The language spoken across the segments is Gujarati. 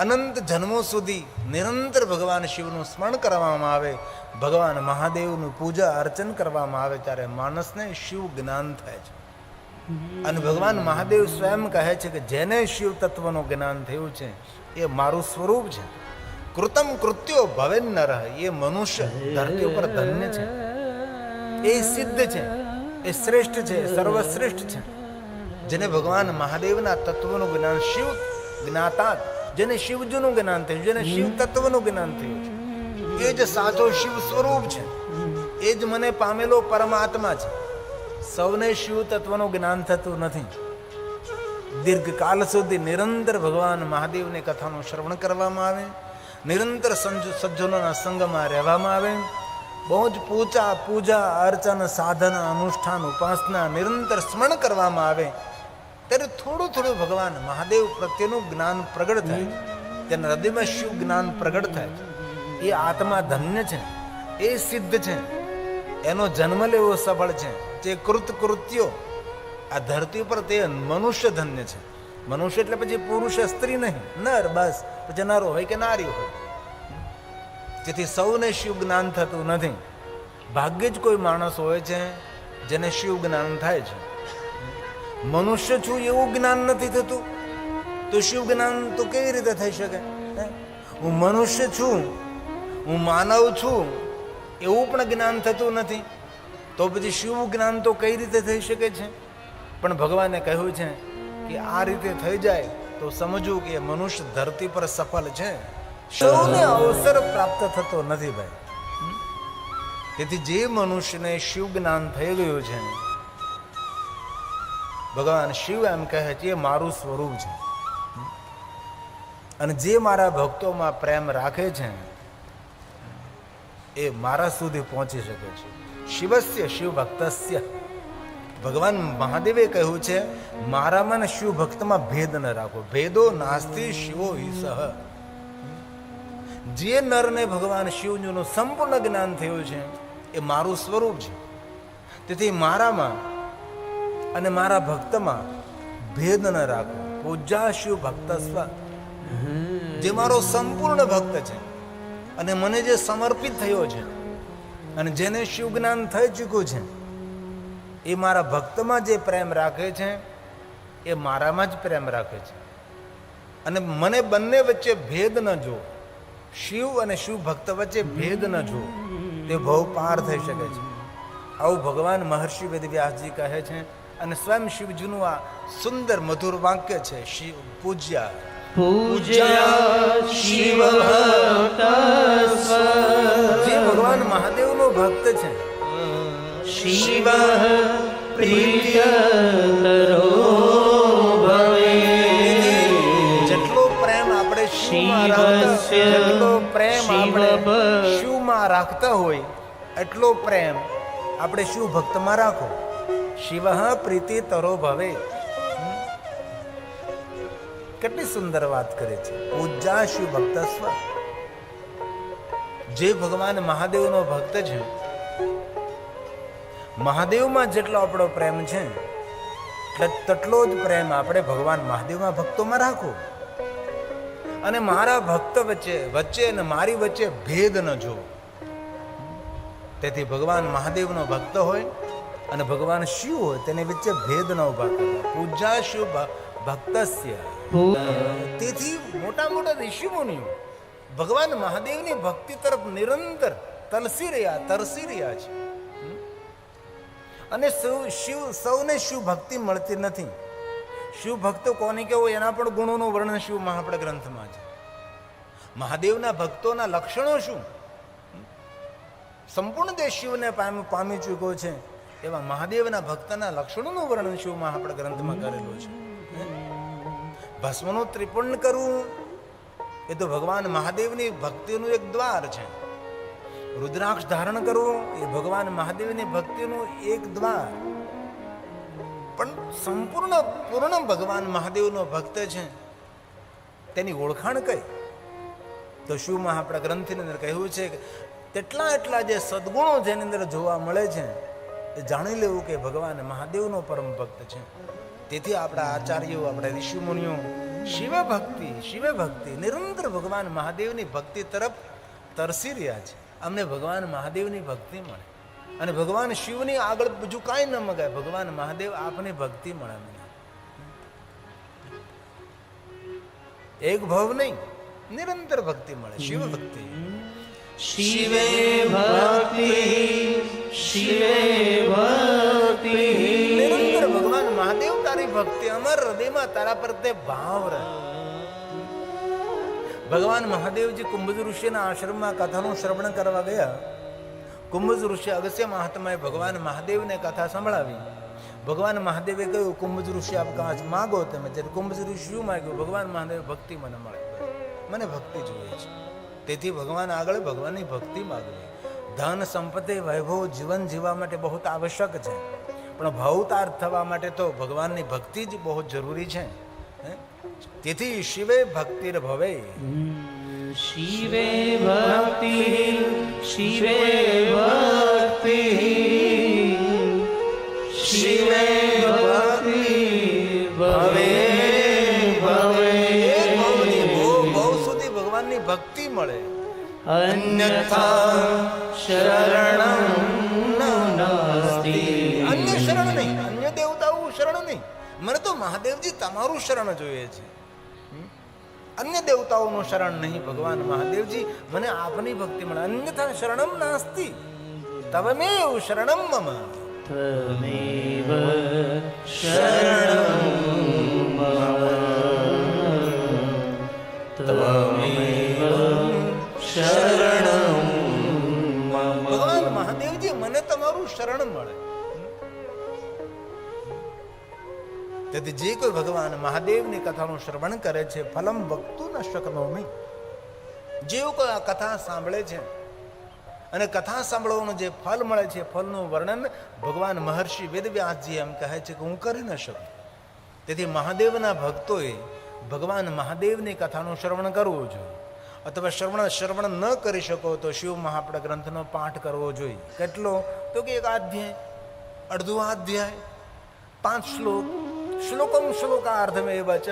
અનંત જન્મો સુધી નિરંતર ભગવાન શિવનું સ્મરણ કરવામાં આવે, ભગવાન મહાદેવનું પૂજા અર્ચન કરવામાં આવે, ત્યારે માણસને શિવ જ્ઞાન થાય છે. અને ભગવાન મહાદેવ સ્વયં કહે છે કે જેને શિવ તત્વનું જ્ઞાન થયું છે, એ મારું સ્વરૂપ છે. કૃતમ કૃત્યો ભવે નરહ એ મનુષ્ય ધરતી ઉપર ધન્ય છે. એ સિદ્ધ છે, એ શ્રેષ્ઠ છે સર્વશ્રેષ્ઠ છે. જેને ભગવાન મહાદેવના તત્વનું જ્ઞાન શિવ જ્ઞાતા જેને શિવજીનું જ્ઞાન થયું, જેને શિવ તત્વનું જ્ઞાન થયું. છે એ જ સાચો શિવ સ્વરૂપ છે. એ જ મને પામેલો પરમાત્મા છે. સૌને શિવ તત્વનું જ્ઞાન થતું નથી. દીર્ઘકાલ સુધી નિરંતર ભગવાન મહાદેવની કથાનું શ્રવણ કરવામાં આવે, નિરંતર સંજ- સજ્જનોના સંગમાં રહેવામાં આવે બહુ જ પૂજા પૂજા, અર્ચન, સાધન, અનુષ્ઠાન, ઉપાસના નિરંતર સ્મરણ કરવામાં આવે. ત્યારે થોડું થોડું ભગવાન મહાદેવ પ્રત્યેનું જ્ઞાન પ્રગટ થાય. તેના હૃદયમાં શિવ જ્ઞાન પ્રગટ થાય. એ આત્મા ધન્ય છે. એ સિદ્ધ છે. એનો જન્મ લેવો સફળ છે. જે કૃત કૃત્યો. આ ધરતી પર તે મનુષ્ય ધન્ય છે. મનુષ્ય એટલે પછી પુરુષ સ્ત્રી નહીં. નર, બસ. પછી નરો હોય કે નારી હોય. જેથી સૌને શિવ જ્ઞાન થતું નથી. ભાગ્યે જ કોઈ માણસ હોય છે જેને શિવ જ્ઞાન થાય છે. મનુષ્ય છું એવું જ્ઞાન નથી થતું. તો શિવ જ્ઞાન તો કેવી રીતે થઈ શકે? હું? મનુષ્ય છું, હું માનવ છું, એવું પણ જ્ઞાન થતું નથી. તો પછી શિવ જ્ઞાન તો કઈ રીતે થઈ શકે છે? પણ ભગવાને કહ્યું છે કે આ રીતે થઈ જાય તો સમજવું કે મનુષ્ય ધરતી પર સફળ છે. સૌને અવસર પ્રાપ્ત થતો નથી ભાઈ. તેથી જે મનુષ્યને શિવ જ્ઞાન થઈ ગયું છે ભગવાન શિવ એમ કહે છે, એ મારું સ્વરૂપ છે. અને જે મારા ભક્તોમાં પ્રેમ રાખે છે, એ મારા સુધી પહોંચી શકે છે. શિવસ્ય શિવ ભક્તસ્ય ભગવાન મહાદેવે કહ્યું છે મારામાં ને શિવ ભક્તમાં ભેદ ન રાખો. ભેદો નાસ્તી, શિવો ઈસહ. જે નરને ભગવાન શિવજીનું સંપૂર્ણ જ્ઞાન થયું છે, એ મારું સ્વરૂપ છે. તેથી મારામાં અને મારા ભક્તમાં ભેદ ન રાખો. પૂજા શિવ ભક્તસ્વ જે મારો સંપૂર્ણ ભક્ત છે અને મને જે સમર્પિત થયો છે અને જેને શિવ જ્ઞાન થઈ ચૂક્યું છે એ મારા ભક્તમાં જે પ્રેમ રાખે છે એ મારામાં જ પ્રેમ રાખે છે. અને મને બંને વચ્ચે ભેદ ન જો શિવ અને શિવ ભક્ત વચ્ચે ભેદ ન જો તે ભવ પાર થઈ શકે છે. આવું ભગવાન મહર્ષિ વેદવ્યાસજી કહે છે અને સ્વયં શિવજીનું આ સુંદર મધુર વાક્ય છે શિવ પૂજ્યા. પૂજ્યા શિવ જે ભગવાન મહાદેવનો ભક્ત છે. શિવ પ્રિય જેટલો પ્રેમ આપણે શિવમાં રાખતા જેટલો પ્રેમ આપણે શિવ શિવમાં રાખતા હોય એટલો પ્રેમ આપણે શિવ ભક્તમાં રાખો. શિવ પ્રીતિ તરો ભવે. કેટલી સુંદર વાત કરે છે. પૂજા શિવ ભક્ત સ્વ. જે ભગવાન મહાદેવનો ભક્ત છે. મહાદેવમાં જેટલો આપણો પ્રેમ છે તેટલો જ પ્રેમ આપણે ભગવાન મહાદેવમાં ભક્તોમાં રાખો. અને મારા ભક્ત વચ્ચે વચ્ચે અને મારી વચ્ચે ભેદ ન જો તેથી ભગવાન મહાદેવનો ભક્ત હોય અને ભગવાન શિવ તેની વચ્ચે ભેદ ન ઊભા કરવા પૂજા શિવ ભક્તસ્ય. તેથી મોટા મોટા ઋષિ મુનિઓ ભગવાન મહાદેવની ભક્તિ તરફ નિરંતર તલસી રહ્યા, તરસી રહ્યા છે. અને સૌ શિવ સૌને શિવ ભક્તિ મળતી નથી. શિવ ભક્તો કોને કેવો એના પણ ગુણોનું વર્ણન શિવ મહાપડ ગ્રંથમાં છે. મહાદેવના ભક્તોના લક્ષણો શું? સંપૂર્ણ દેશ શિવને પામી ચૂક્યો છે. એવા મહાદેવના ભક્તના લક્ષણોનું વર્ણન શિવમાં આપણા ગ્રંથમાં કરેલું છે. ભસ્મનું ત્રિપુણ કરવું એ તો ભગવાન મહાદેવની ભક્તિનું એક દ્વાર છે. રુદ્રાક્ષ ધારણ કરવું એ ભગવાન મહાદેવની ભક્તિનું એક દ્વાર. પણ સંપૂર્ણ, પૂર્ણ ભગવાન મહાદેવનો ભક્ત છે. તેની ઓળખાણ કઈ? તો શિવમાં આપણા ગ્રંથની અંદર કહ્યું છે કે, તેટલા એટલા જે સદગુણો જેની અંદર જોવા મળે છે જાણી લેવું કે ભગવાન મહાદેવનો પરમ ભક્ત છે. તેથી આપણા આચાર્યો, આપણા ઋષિમુનિઓ શિવ ભક્તિ શિવ ભક્તિ નિરંતર ભગવાન મહાદેવની ભક્તિ તરફ તરસી રહ્યા છે. અમને ભગવાન મહાદેવની ભક્તિ મળે. અને ભગવાન શિવની આગળ બીજું કાંઈ ન મગાય. ભગવાન મહાદેવ આપની ભક્તિ મળે એક ભવ નહીં, નિરંતર ભક્તિ મળે. શિવ ભક્તિ શિવે ભક્તિ. શિવે નિરંતર ભગવાન મહાદેવ તારી ભક્તિ અમર હૃદયમાં તારા પ્રત્યે ભાવ રહે. ભગવાન મહાદેવજી કુંભજ ઋષિના આશ્રમમાં કથાનું શ્રવણ કરવા ગયા. કુંભજ ઋષિ અગસ્ય મહાત્માએ ભગવાન મહાદેવને કથા સંભળાવી. ભગવાન મહાદેવે કહ્યું, કુંભજ ઋષિ, આપ કાચ માગો તમે જ્યારે કુંભજ ઋષિ શું માગ્યું? ભગવાન મહાદેવ ભક્તિ મને મળે. મને ભક્તિ જોઈએ છે. તેથી ભગવાન આગળ ભગવાનની ભક્તિ માગવી. ધન સંપત્તિ વૈભવ જીવન જીવવા માટે બહુ આવશ્યક છે. પણ ભવતાર થવા માટે તો ભગવાનની ભક્તિ જ બહુ જરૂરી છે? તેથી શિવે ભક્તિર ભવે. શિવે ભક્તિ શિવે ભક્તિ અન્યથા શરણ નાસ્તિ અન્ય શરણ નહીં અન્ય દેવતાઓ શરણ નહીં. મને તો મહાદેવજી તમારું શરણ જોઈએ છે. અન્ય દેવતાઓનું શરણ નહીં ભગવાન મહાદેવજી. મને આપની ભક્તિ મળે. અન્યથા શરણમ નાસ્તિ. તવમેવ શરણમ મમ. ત્વમેવ શરણમ મમ. ત્વમેવ શરણ મળે. તેથી જે કોઈ ભગવાન મહાદેવની કથાનું શ્રવણ કરે છે, ફલમ વક્તુ ન શકનોમી જેઓ કોઈ આ કથા સાંભળે છે, અને કથા સાંભળવાનું જે ફલ મળે છે, ફલનું વર્ણન ભગવાન મહર્ષિ વેદવ્યાસજી એમ કહે છે કે હું કરી ન શકું. તેથી મહાદેવના ભક્તોએ ભગવાન મહાદેવની કથાનું શ્રવણ કરવું જોઈએ. અથવા શ્રવણ શ્રવણ ન કરી શકો તો શિવ મહાપડ ગ્રંથનો પાઠ કરવો જોઈએ. કેટલો? તો કે એક અધ્યાય અડધો અધ્યાય પાંચ શ્લોક. શ્લોકમ શ્લોકાર્ધમ એ વચ.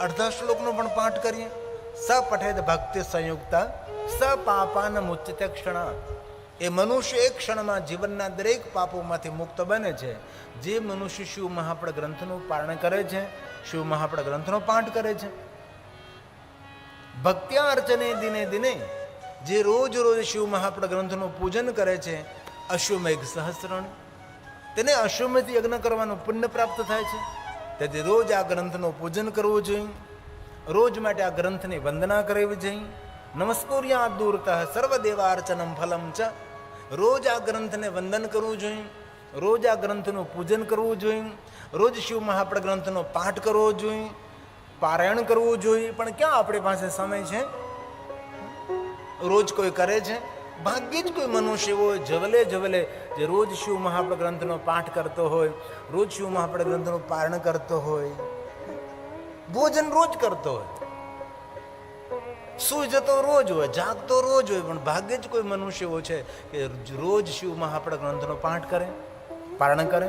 અડધા શ્લોકનો પણ પાઠ કરીએ. સ પઠેદ ભક્તિ સંયુક્તા, સ પાપાન મુચ્યતે ક્ષણ. એ મનુષ્ય એક ક્ષણમાં જીવનના દરેક પાપોમાંથી મુક્ત બને છે. જે મનુષ્ય શિવ મહાપડ ગ્રંથનું પારણ કરે છે, શિવ મહાપડ ગ્રંથનો પાઠ કરે છે. ભક્ત્યા અર્ચને દિને દિને જે રોજ રોજ શિવ મહાપ્રદ ગ્રંથનું પૂજન કરે છે, અશ્વમેઘ સહસ્રણ, તેને અશ્વમેધ યજ્ઞ કરવાનું પુણ્ય પ્રાપ્ત થાય છે. તેથી રોજ આ ગ્રંથનું પૂજન કરવું જોઈએ. રોજ માટે આ ગ્રંથની વંદના કરવી જોઈએ. નમસ્કુર્યા દૂરતઃ સર્વદેવાર્ચનમ ફલમ ચ. રોજ આ ગ્રંથને વંદન કરવું જોઈએ. રોજ આ ગ્રંથનું પૂજન કરવું જોઈએ. રોજ શિવ મહાપ્રદ ગ્રંથનો પાઠ કરવો જોઈએ. પારાયણ કરવું જોઈએ, પણ ક્યાં આપણી પાસે સમય છે? રોજ કોઈ કરે છે? ભાગ્યે જ કોઈ મનુષ્ય હોય જવલે જવલે જે રોજ શિવ મહાપડ ગ્રંથનો પાઠ કરતો હોય, રોજ શિવ મહાપડ ગ્રંથનું પારણ કરતો હોય, ભોજન રોજ કરતો હોય. સુઈ જતો રોજ હોય જાગતો રોજ હોય, પણ ભાગ્યે જ કોઈ મનુષ્ય એવો છે કે રોજ શિવ મહાપડ ગ્રંથનો પાઠ કરે પારણ કરે?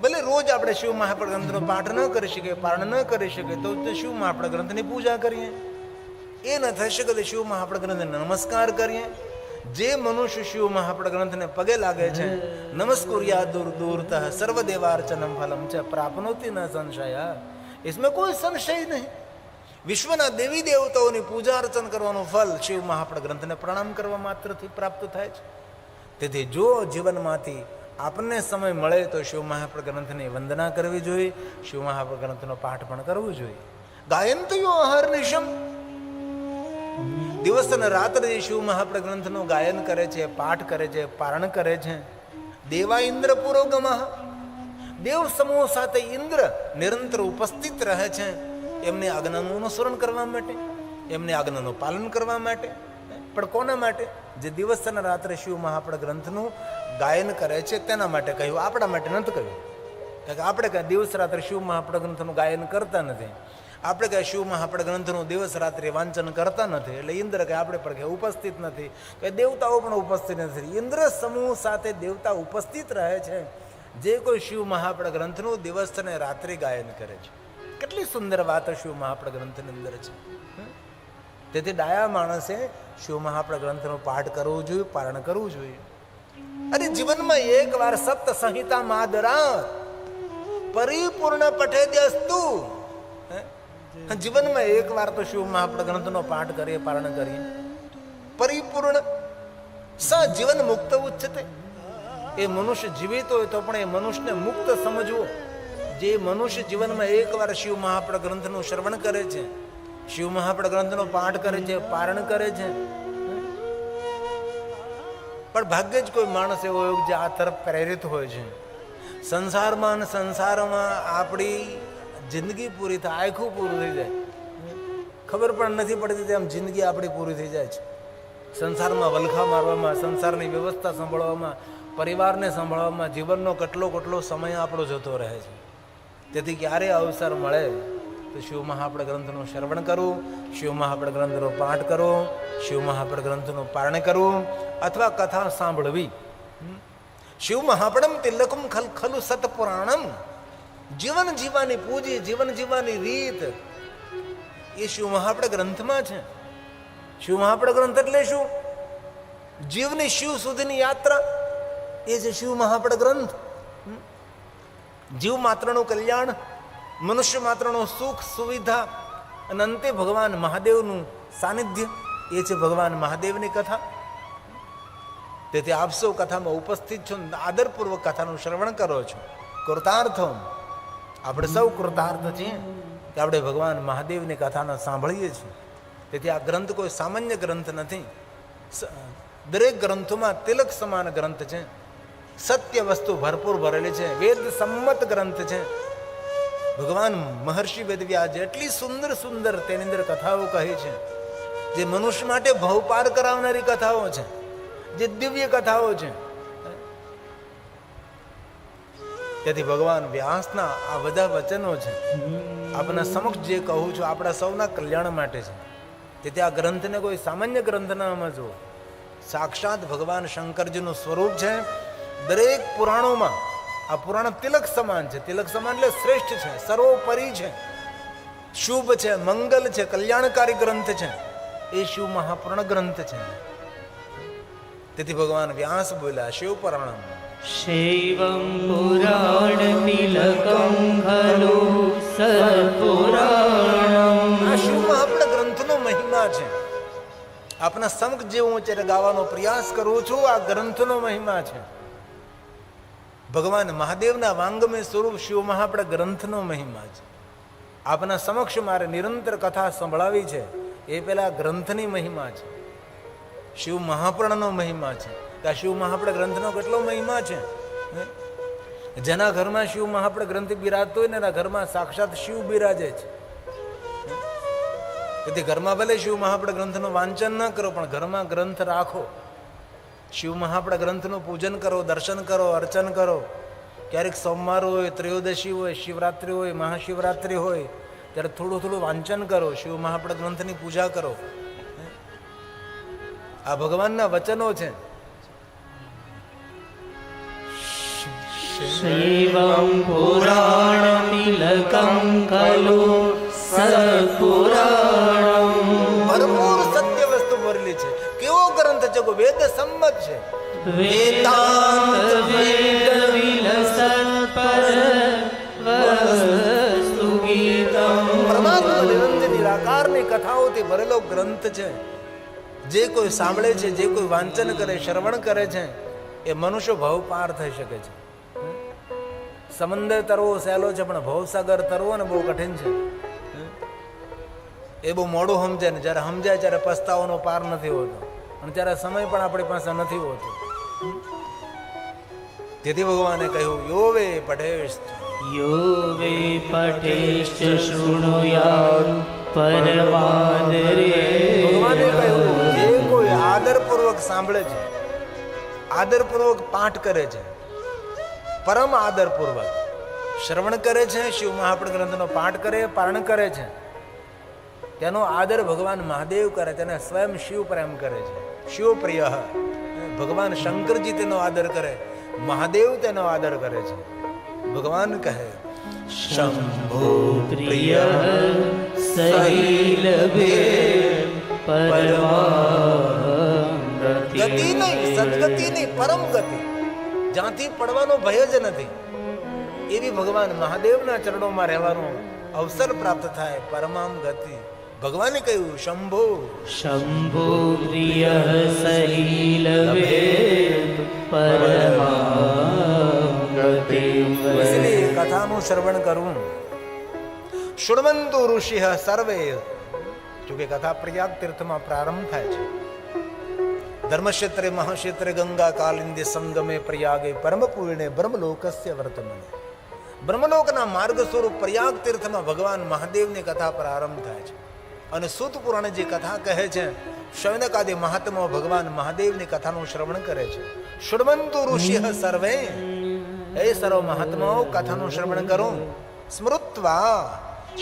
ભલે રોજ આપણે શિવ મહાપડ ગ્રંથનો પાઠ ન કરી શકીએ પારણ ન કરી શકીએ તો તે શિવ મહાપડ ગ્રંથની પૂજા કરીએ એ ન થઈ શકે તો શિવ મહાપડ ગ્રંથને નમસ્કાર કરીએ જે મનુષ્ય શિવ મહાપડ ગ્રંથને પગે લાગે છે નમસ્કુર્યા દૂર દૂરતઃ સર્વદેવાર્ચનમ ફલમ છે પ્રાપ્નોતિ ન સંશય इसमें કોઈ સંશય નહીં વિશ્વના દેવી દેવતાઓની પૂજા અર્ચન કરવાનું ફલ શિવ મહાપડ ગ્રંથને પ્રણામ કરવા માત્રથી પ્રાપ્ત થાય છે તેથી જો જીવનમાંથી આપણને સમય મળે તો શિવ મહાપડ ગ્રંથની વંદના કરવી જોઈએ, શિવ મહાપડ ગ્રંથનો પાઠ પણ કરવો જોઈએ. ગાયન તો યો અહર નિશમ. દિવસ અને રાત્રે શિવ મહાપડ ગ્રંથનું ગાયન કરે છે, પાઠ કરે છે, પારણ કરે છે. દેવા ઇન્દ્ર પુરોગમ. દેવ સમૂહ સાથે ઇન્દ્ર નિરંતર ઉપસ્થિત રહે છે. એમની આજ્ઞાનું અનુસરણ કરવા માટે, એમની આજ્ઞાનું પાલન કરવા માટે. પણ કોના માટે? જે દિવસ અને રાત્રે શિવ મહાપડ ગ્રંથનું ગાયન કરે છે તેના માટે કહ્યું. આપણા માટે નથી કહ્યું. કારણ કે આપણે કાંઈ દિવસ રાત્રે શિવ મહાપડ ગ્રંથનું ગાયન કરતા નથી. આપણે કાંઈ શિવ મહાપડ ગ્રંથનું દિવસ રાત્રે વાંચન કરતા નથી. એટલે ઇન્દ્ર કે આપણે પણ કે ઉપસ્થિત નથી. કે દેવતાઓ પણ ઉપસ્થિત નથી. ઇન્દ્ર સમૂહ સાથે દેવતા ઉપસ્થિત રહે છે. જે કોઈ શિવ મહાપડ ગ્રંથનું દિવસ અને રાત્રે ગાયન કરે છે. કેટલી સુંદર વાત શિવ મહાપ્રદ ગ્રંથની અંદર છે? તેથી ડાયા માણસે શિવ મહાપ્રદ ગ્રંથનો પાઠ કરવો જોઈએ, પારણ કરવું જોઈએ. અને જીવનમાં એક વાર સપ્ત સંહિતા માદરા પરિપૂર્ણ પઠે દસ્તુ? જીવનમાં એક વાર તો શિવ મહાપ્રદ ગ્રંથનો પાઠ કરીએ, પારણ કરીએ. પરિપૂર્ણ સ જીવન મુક્ત ઉચ્ચતે એ મનુષ્ય જીવિત હોય તો પણ એ મનુષ્યને મુક્ત સમજવો. જે મનુષ્ય જીવનમાં એકવાર શિવ મહાપ્રદ ગ્રંથનું શ્રવણ કરે છે શિવ મહાપ્રદ ગ્રંથનો પાઠ કરે છે, પારણ કરે છે. પણ ભાગ્યે જ કોઈ માણસ એવો હોય જે આ તરફ પ્રેરિત હોય છે. સંસારમાં અને સંસારમાં આપણી જિંદગી પૂરી થાય, આખું પૂરું થઈ જાય. ખબર પણ નથી પડતી તેમ જિંદગી આપણી પૂરી થઈ જાય છે. સંસારમાં વલખા મારવામાં, સંસારની વ્યવસ્થા સંભાળવામાં, પરિવારને સંભાળવામાં, જીવનનો કેટલો કેટલો સમય આપણો જતો રહે છે. તેથી ક્યારે અવસર મળે? તો શિવ મહાપડ ગ્રંથનું શ્રવણ કરવું શિવ મહાપડ ગ્રંથનો પાઠ કરવો શિવ મહાપડ ગ્રંથનું પારણ કરવું અથવા કથા સાંભળવી? શિવ મહાપડમ તિલકમ ખલ ખલુ સતપુરાણમ. જીવન જીવવાની પૂજી, જીવન જીવવાની રીત. એ શિવ મહાપડ ગ્રંથમાં છે. શિવ મહાપડ ગ્રંથ એટલે શું? જીવની શિવ સુધીની યાત્રા. એ છે શિવ મહાપડ ગ્રંથ. જીવ માત્રનું કલ્યાણ. મનુષ્ય માત્રનો સુખ, સુવિધા અને અંતે ભગવાન મહાદેવનું સાનિધ્ય એ છે ભગવાન મહાદેવની કથા. તેથી આપ સૌ કથામાં ઉપસ્થિત છો આદરપૂર્વક કથાનું શ્રવણ કરો છો. કૃતાર્થ આપણે સૌ કૃતાર્થ છીએ કે આપણે ભગવાન મહાદેવની કથાને સાંભળીએ છીએ. તેથી આ ગ્રંથ કોઈ સામાન્ય ગ્રંથ નથી. દરેક ગ્રંથોમાં તિલક સમાન ગ્રંથ છે. સત્ય વસ્તુ ભરપૂર ભરેલી છે. વેદ સંમત ગ્રંથ છે. ભગવાન મહર્ષિ વેદવ્યાસ એટલી સુંદર સુંદર તેની અંદર કથાઓ કહી છે, જે મનુષ્ય માટે ભવ પાર કરાવનારી કથાઓ છે, જે દિવ્ય કથાઓ છે. તેથી ભગવાન વ્યાસના આ બધા વચનો છે, આપના સમક્ષ જે કહું છું, આપણા સૌના કલ્યાણ માટે છે. તેથી આ ગ્રંથને કોઈ સામાન્ય ગ્રંથ ના સમજવો સાક્ષાત ભગવાન શંકરજીનું સ્વરૂપ છે. દરેક પુરાણોમાં આ પુરાણ તિલક સમાન છે. તિલક સમાન એટલે શ્રેષ્ઠ છે સર્વોપરી છે. શુભ છે મંગલ છે કલ્યાણકારી ગ્રંથ છે. એ શિવ મહાપુરાણ ગ્રંથ છે. તેથી ભગવાન વ્યાસ બોલ્યા શિવ પુરાણમ શૈવમ પુરાણ તિલકમ ખલુ સર્વપુરાણમ. શિવ મહાપુરાણ ગ્રંથનો મહિમા છે. આપના સમક જેવું હું ગાવાનો પ્રયાસ કરું છું આ ગ્રંથનો મહિમા છે. ભગવાન મહાદેવના વાંગમય સ્વરૂપ શિવ મહાપડા ગ્રંથનો મહિમા છે. આપના સમક્ષ મારે નિરંતર કથા સંભળાવી છે. એ પેલા ગ્રંથની મહિમા છે. શિવ મહાપ્રણનો મહિમા છે. આ શિવ મહાપડા ગ્રંથનો કેટલો મહિમા છે? જેના ઘરમાં શિવ મહાપડા ગ્રંથ બિરાજતો હોય ને એના ઘરમાં સાક્ષાત શિવ બિરાજે છે. તેથી ઘરમાં ભલે શિવ મહાપડા ગ્રંથનું વાંચન ન કરો, પણ ઘરમાં ગ્રંથ રાખો. શિવ મહાપડા ગ્રંથનું પૂજન કરો, દર્શન કરો, અર્ચન કરો. ક્યારેક સોમવાર હોય, ત્રયોદશી હોય, શિવરાત્રિ હોય, મહાશિવરાત્રિ હોય, ત્યારે થોડું થોડું વાંચન કરો, શિવ મહાપડા ગ્રંથની પૂજા કરો. આ ભગવાનના વચનો છે. શૈવં પુરાણમિલકં ખલુ એવો ગ્રંથ છે કે વેદ સંમત છે. વેદાંત વેદ વિલસન પર વસ્તુ ગીતમ. પરમાત્મા નિરંજન નિરાકારની કથાઓથી ભરેલો ગ્રંથ છે. જે કોઈ સાંભળે છે જે કોઈ વાંચન કરે શ્રવણ કરે છે એ મનુષ્ય ભાવ પાર થઈ શકે છે. સમંદર તરવો સહેલો છે પણ ભવસાગર તરવો ને બહુ કઠિન છે. એ બહુ મોડું સમજે ને જ્યારે સમજાય ત્યારે પસ્તાવાનો પાર નથી હોતો. અને ત્યારે સમય પણ આપણી પાસે નથી હોતો. તેથી ભગવાને કહ્યું યોવે પઠેષ્ઠ યોવે પઠેષ્ઠ શૃણુયાર પરમાન રે. ભગવાને કહ્યું જે કોઈ આદરપૂર્વક સાંભળે છે આદરપૂર્વક પાઠ કરે છે પરમ આદરપૂર્વક શ્રવણ કરે છે શિવ મહાપણ ગ્રંથનો પાઠ કરે પારણ કરે છે તેનો આદર ભગવાન મહાદેવ કરે તેને સ્વયં શિવ પ્રેમ કરે છે. શિવ પ્રિય ભગવાન શંકરજી તેનો આદર કરે, મહાદેવ તેનો આદર કરે છે. ભગવાન કહે, શંભો પ્રિય, સહિલ બે ગતિ નહીં, સદગતિ નહીં, પરમ ગતિ. જ્યાંથી પડવાનો ભય જ નથી, એવી ભગવાન મહાદેવના ચરણોમાં રહેવાનો અવસર પ્રાપ્ત થાય, પરમામ ગતિ. ભગવાને કહ્યું શંભો. શંભો પ્રિય સહીલ કથાનું શ્રવણ કરવું શુણવંતુ ઋષિ સર્વે. જોકે કથા પ્રયાગ તીર્થમાં પ્રારંભ થાય છે. ધર્મક્ષેત્રે મહાક્ષેત્રે ગંગા કાલિંદે સંગમે પ્રયાગે પરમ પૂર્ણે બ્રહ્મલોકસ્ય વર્તમાને. બ્રહ્મલોકના માર્ગ સ્વરૂપ પ્રયાગ તીર્થમાં ભગવાન મહાદેવની કથા પ્રારંભ થાય છે. અને સુત પુરાણ જે કથા કહે છે શૌનકાદિ મહાત્મા ભગવાન મહાદેવની કથાનું શ્રવણ કરે છે. શુણવંતુ ઋષિ સર્વે. હે સર્વ મહાત્માઓ, કથાનું શ્રવણ કરો. સ્મૃત્વા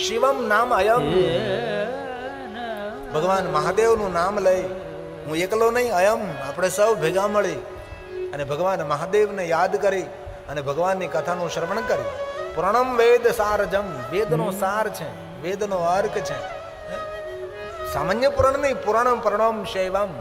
શિવમ નામ અયમ. ભગવાન મહાદેવનું નામ લઈ, હું એકલો નહીં, અયમ. આપણે સૌ ભેગા મળી અને ભગવાન મહાદેવને યાદ કરી અને ભગવાનની કથાનું શ્રવણ કરી પુરાણમ વેદ સારજમ. વેદનો સાર છે. વેદનો અર્ક છે. સામાન્ય પુરાણ નહીં પુરાણમ પરણમ શૈવમ.